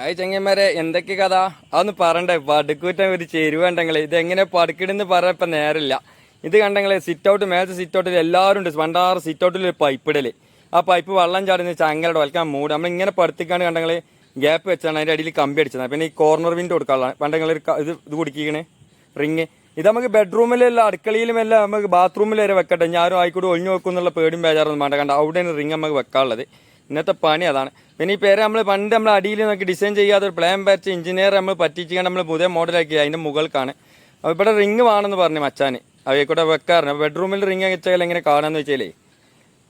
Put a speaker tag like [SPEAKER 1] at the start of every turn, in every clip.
[SPEAKER 1] അത് ചെങ്ങന്മാരെ എന്തൊക്കെ കഥ? അതൊന്ന് പറയണ്ടേ? പടുക്കൂറ്റം ഒരു ചേരുവ ഉണ്ടെങ്കിൽ ഇത് എങ്ങനെ പടുക്കിടുന്ന് പറയാൻ ഇപ്പം നേരമില്ല. ഇത് കണ്ടെങ്കിൽ സിറ്റ് ഔട്ട് മേലത്തെ സിറ്റ് ഔട്ടിൽ എല്ലാവരും ഉണ്ട്. പണ്ടാറ് സിറ്റ് ഔട്ടിൽ ഒരു പൈപ്പ് ഇടൽ. ആ പൈപ്പ് വെള്ളം ചാടുന്ന ചങ്ങലയുടെ വലക്കാൻ മൂട്. നമ്മൾ ഇങ്ങനെ പടുത്തിക്കാണ് കണ്ടെങ്കിൽ ഗ്യാപ്പ് വെച്ചാണ് അതിന്റെ അടിയിൽ കമ്പി അടിച്ചത്. പിന്നെ ഈ കോർണർ വിൻഡോ കൊടുക്കാനുള്ള പണ്ടെങ്കിൽ ഒരു ഇത് ഇത് കുടിക്കണേ റിങ് ഇത് നമുക്ക് ബെഡ്റൂമിലല്ല എല്ലാം നമുക്ക് ബാത്റൂമിൽ വരെ വെക്കട്ടെ. ഞാനും ആയിക്കൂടെ ഒഴിഞ്ഞു വെക്കും എന്നുള്ള പേടിയും ബേജാറൊന്നും വേണ്ട. കണ്ട? അവിടെയാണ് റിങ് നമുക്ക് വെക്കാനുള്ളത്. ഇന്നത്തെ പണി അതാണ്. പിന്നെ ഈ പേര് നമ്മൾ പണ്ട് നമ്മൾ അടിയിൽ നമുക്ക് ഡിസൈൻ ചെയ്യാതെ ഒരു പ്ലാൻ വരച്ച് എഞ്ചിനീയർ നമ്മൾ പറ്റിച്ചാൽ നമ്മൾ പുതിയ മോഡലാക്കി അതിന്റെ മുകൾക്കാണ്. അപ്പോൾ ഇവിടെ റിങ് വേണമെന്ന് പറഞ്ഞു മച്ചാൻ അവയെക്കൂടെ വെക്കാറുണ്ട്. അപ്പോൾ ബെഡ്റൂമിൽ റിങ് വെച്ചാൽ എങ്ങനെ കാണാമെന്ന് വെച്ചാലേ.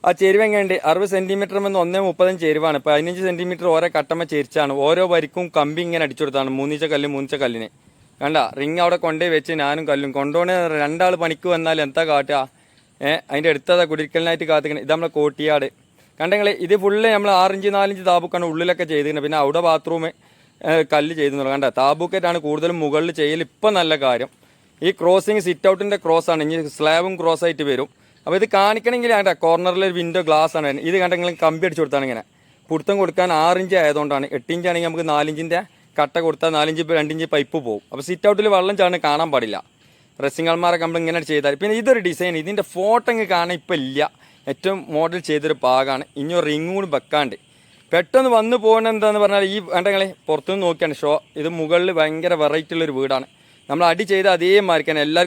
[SPEAKER 1] ആ ചെരുവ് എങ്ങനെയുണ്ട്? അറുപത് സെന്റിമീറ്റർ എന്ന് ഒന്നേ മുപ്പതും ചെരുവാണ്. പതിനഞ്ച് സെന്റിമീറ്റർ ഓരോ കട്ടമ്മ ചെരിച്ചാണ്. ഓരോ വരിക്കും കമ്പി ഇങ്ങനെ അടിച്ചു കൊടുത്താണ് മൂന്നിച്ച കല്ലും മൂന്നിച്ച കല്ലിന്. കണ്ട? റിങ് അവിടെ കൊണ്ടേ വെച്ച് ഞാനും കല്ലും. കൊണ്ടുപോണ രണ്ടാൾ പണിക്ക് വന്നാൽ എന്താ കാട്ടുക? ഏഹ് അതിന്റെ അടുത്തതാ കുടിക്കലിനായിട്ട് കാത്തിക്കണം. ഇത് നമ്മളെ കോട്ടിയാട്. കണ്ടെങ്കിൽ ഇത് ഫുള്ള് നമ്മൾ ആറിഞ്ച് നാലിഞ്ച് താബുക്കാണ് ഉള്ളിലൊക്കെ ചെയ്തിരുന്നത്. പിന്നെ അവിടെ ബാത്റൂം കല്ല് ചെയ്തെന്നുള്ളത് കണ്ട? താബൂക്കറ്റാണ് കൂടുതലും മുകളിൽ ചെയ്യൽ ഇപ്പം നല്ല കാര്യം. ഈ ക്രോസിങ് സിറ്റ് ഔട്ടിന്റെ ക്രോസ് ആണ്. ഇനി സ്ലാബും ക്രോസ് ആയിട്ട് വരും. അപ്പോൾ ഇത് കാണിക്കണമെങ്കിൽ വേണ്ട കോർണറിൽ ഒരു വിൻഡോ ഗ്ലാസ് ആണ്. ഇത് കണ്ടെങ്കിൽ കമ്പി അടിച്ച് കൊടുത്താണ് ഇങ്ങനെ. പുടുത്തം കൊടുക്കാൻ ആറിഞ്ച് ആയതുകൊണ്ടാണ്. എട്ടിഞ്ച് ആണെങ്കിൽ നമുക്ക് നാലിഞ്ചിന്റെ കട്ട കൊടുത്താൽ നാലിഞ്ച് രണ്ടിഞ്ച് പൈപ്പ് പോകും അപ്പോൾ സിറ്റ് ഔട്ടിൽ വെള്ളം ചാണ് കാണാൻ പാടില്ല. ഡ്രസ്സിംഗ് ആൾമാരൊക്കെ നമ്മൾ ഇങ്ങനെ ചെയ്താൽ പിന്നെ ഇതൊരു ഡിസൈൻ ഇതിന്റെ ഫോട്ടോ ഇങ്ങ് കാണാൻ ഇപ്പം ഇല്ല. ഏറ്റവും മോഡൽ ചെയ്തൊരു ഭാഗമാണ് ഇനി ഒരു റിങ് കൂടി വെക്കാണ്ട്. പെട്ടെന്ന് വന്നു പോകുന്ന എന്താണെന്ന് പറഞ്ഞാൽ ഈ വേണ്ടങ്ങളെ പുറത്തുനിന്ന് നോക്കിയാണ്. ഷോ ഇത് മുകളിൽ ഭയങ്കര വെറൈറ്റി ഉള്ളൊരു വീടാണ്. നമ്മൾ അടി ചെയ്ത അതേ മാർക്കാണ് എല്ലാവർക്കും